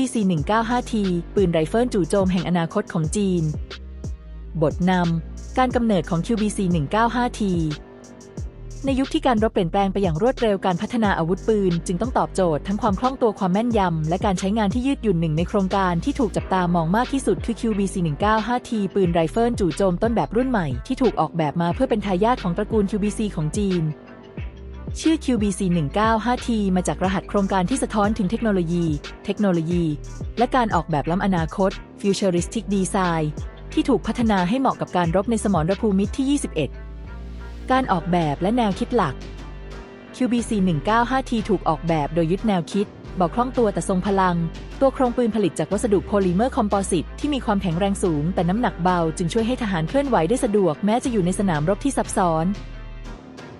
QBC 195T ปืนไรเฟิลจู่โจมแห่งอนาคตของจีน บทนำ การกำเนิดของ QBC 195T ในยุคที่การรบเปลี่ยนแปลงไปอย่างรวดเร็วการพัฒนาอาวุธปืน จึงต้องตอบโจทย์ทั้งความคล่องตัวความแม่นยำ และการใช้งานที่ยืดหยุ่นหนึ่งในโครงการที่ถูกจับตามองมากที่สุดคือ QBC 195T ปืนไรเฟิลจู่โจมต้นแบบรุ่นใหม่ที่ถูกออกแบบมาเพื่อเป็นทายาทของตระกูล QBC ของจีน ชื่อ QBC 195T มาจากรหัสโครงการที่สะท้อนถึงเทคโนโลยี เทคโนโลยี และการออกแบบล้ำอนาคต Futuristic Design ที่ถูกพัฒนาให้เหมาะกับการรบในสมรภูมิที่ 21 การออกแบบและแนวคิดหลัก QBC 195T ถูกออกแบบโดยยึดแนวคิดเบาคล่องตัวแต่ทรงพลัง ตัวโครงปืนผลิตจากวัสดุโพลิเมอร์คอมโพสิตที่มีความแข็งแรงสูงแต่น้ำหนักเบา จึงช่วยให้ทหารเคลื่อนไหวได้สะดวกแม้จะอยู่ในสนามรบที่ซับซ้อน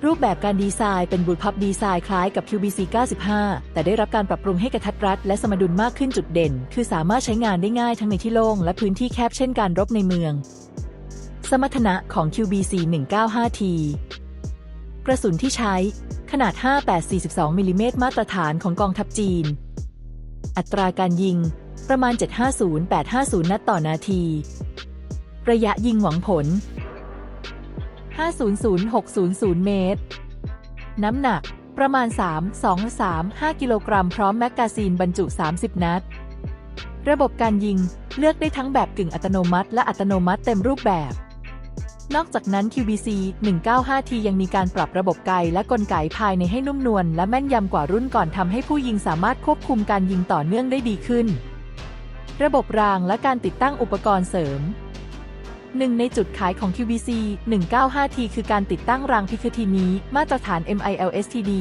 รูปแบบการดีไซน์เป็นบูทพับดีไซน์คล้ายกับ QBC 95 แต่ได้รับการปรับปรุงให้กระทัดรัดและสมดุลมากขึ้นจุดเด่น คือสามารถใช้งานได้ง่ายทั้งในที่โล่งและพื้นที่แคบเช่นการรบในเมือง สมรรถนะของ QBC 195T กระสุนที่ใช้ขนาด 58-42 มิลลิเมตรมาตรฐานของกองทัพจีน อัตราการยิงประมาณ 750-850 นัดต่อนาที ระยะยิงหวังผล 500-600 เมตร น้ำหนักประมาณ 3-2-3-5 กิโลกรัมพร้อมแมกกาซีนบรรจุ 30 นัด ระบบการยิงเลือกได้ทั้งแบบกึ่งอัตโนมัติและอัตโนมัติเต็มรูปแบบ นอกจากนั้น QBC 195T ยังมีการปรับระบบไกและกลไกภายในให้นุ่มนวลและแม่นยำกว่ารุ่นก่อนทำให้ผู้ยิงสามารถควบคุมการยิงต่อเนื่องได้ดีขึ้น ระบบรางและการติดตั้งอุปกรณ์เสริม หนึ่งในจุดขายของ QBC 195T คือการติดตั้งรางพิคทีนี้ มาตรฐาน MILSTD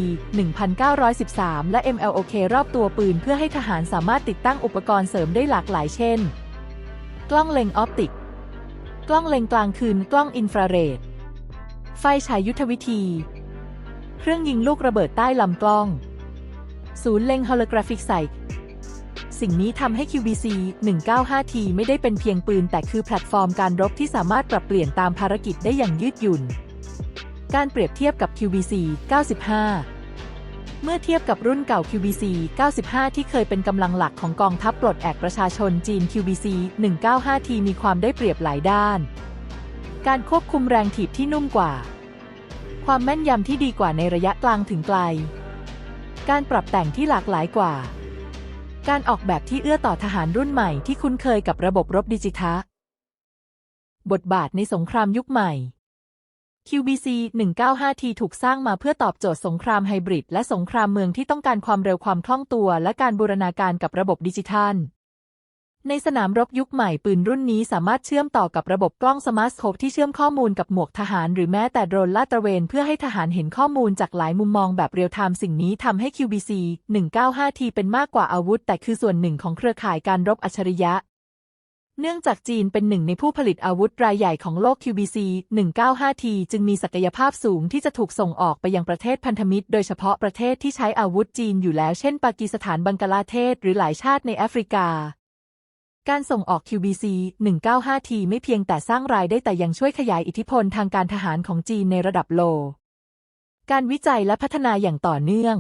1913 และ MLOK รอบตัวปืนเพื่อให้ทหารสามารถติดตั้งอุปกรณ์เสริมได้หลากหลายเช่น กล้องเล็งออปติก กล้องเล็งกลางคืน กล้องอินฟราเรด ไฟฉายยุทธวิธี เครื่องยิงลูกระเบิดใต้ลำกล้อง ศูนย์เล็งโฮโลกราฟิกไซต์ สิ่งนี้ทำให้ QBC 195T ไม่ได้เป็นเพียงปืน แต่คือแพลตฟอร์มการรบที่สามารถปรับเปลี่ยนตามภารกิจได้อย่างยืดหยุ่น การเปรียบเทียบกับ QBC 95เมื่อเทียบกับรุ่นเก่า QBC 95 ที่เคยเป็นกำลังหลักของกองทัพปลดแอกประชาชนจีน QBC 195T มีความได้เปรียบหลายด้าน การควบคุมแรงถีบที่นุ่มกว่า ความแม่นยำที่ดีกว่าในระยะกลางถึงไกล การปรับแต่งที่หลากหลายกว่า การออกแบบที่เอื้อต่อทหารรุ่นใหม่ที่คุ้นเคยกับระบบรบดิจิทัลบทบาทในสงครามยุคใหม่ QBC 195T ถูกสร้างมาเพื่อตอบโจทย์สงครามไฮบริดและสงครามเมืองที่ต้องการความเร็วความคล่องตัว และการบูรณาการกับระบบดิจิทัล ในสนามรบยุคใหม่ปืนรุ่นนี้สามารถเชื่อมต่อกับระบบกล้องสมาร์ทโคปที่เชื่อมข้อมูลกับหมวกทหาร หรือแม้แต่โดรนลาดตระเวนเพื่อให้ทหารเห็นข้อมูลจากหลายมุมมองแบบเรียลไทม์สิ่งนี้ทำให้ QBC 195T เป็นมากกว่าอาวุธ แต่คือส่วนหนึ่งของเครือข่ายการรบอัจฉริยะ เนื่องจากจีนเป็นหนึ่งในผู้ผลิตอาวุธรายใหญ่ของโลก QBC 195T จึงมีศักยภาพสูงที่จะถูกส่งออกไปยังประเทศพันธมิตร โดยเฉพาะประเทศที่ใช้อาวุธจีนอยู่แล้วเช่น ปากีสถานบังกลาเทศ หรือหลายชาติในแอฟริกา การส่งออก QBC 195T ไม่เพียงแต่สร้างรายได้แต่ยังช่วยขยายอิทธิพลทางการทหารของจีนในระดับโลก การวิจัยและพัฒนาอย่างต่อเนื่อง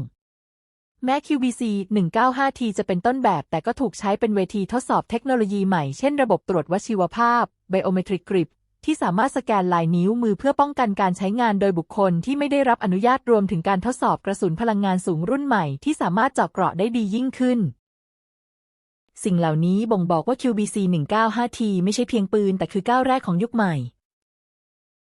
แม้ QBC 195T จะเป็นต้นแบบแต่ก็ถูกใช้เป็นเวทีทดสอบเทคโนโลยีใหม่ เช่นระบบตรวจวัชีวภาพ Biometric Grip ที่สามารถสแกนลายนิ้วมือเพื่อป้องกันการใช้งานโดยบุคคลที่ไม่ได้รับอนุญาตรวมถึงการทดสอบกระสุนพลังงานสูงรุ่นใหม่ที่สามารถเจาะเกราะได้ดียิ่งขึ้น สิ่งเหล่านี้บ่งบอกว่า QBC 195T ไม่ใช่เพียงปืน แต่คือก้าวแรกของยุคใหม่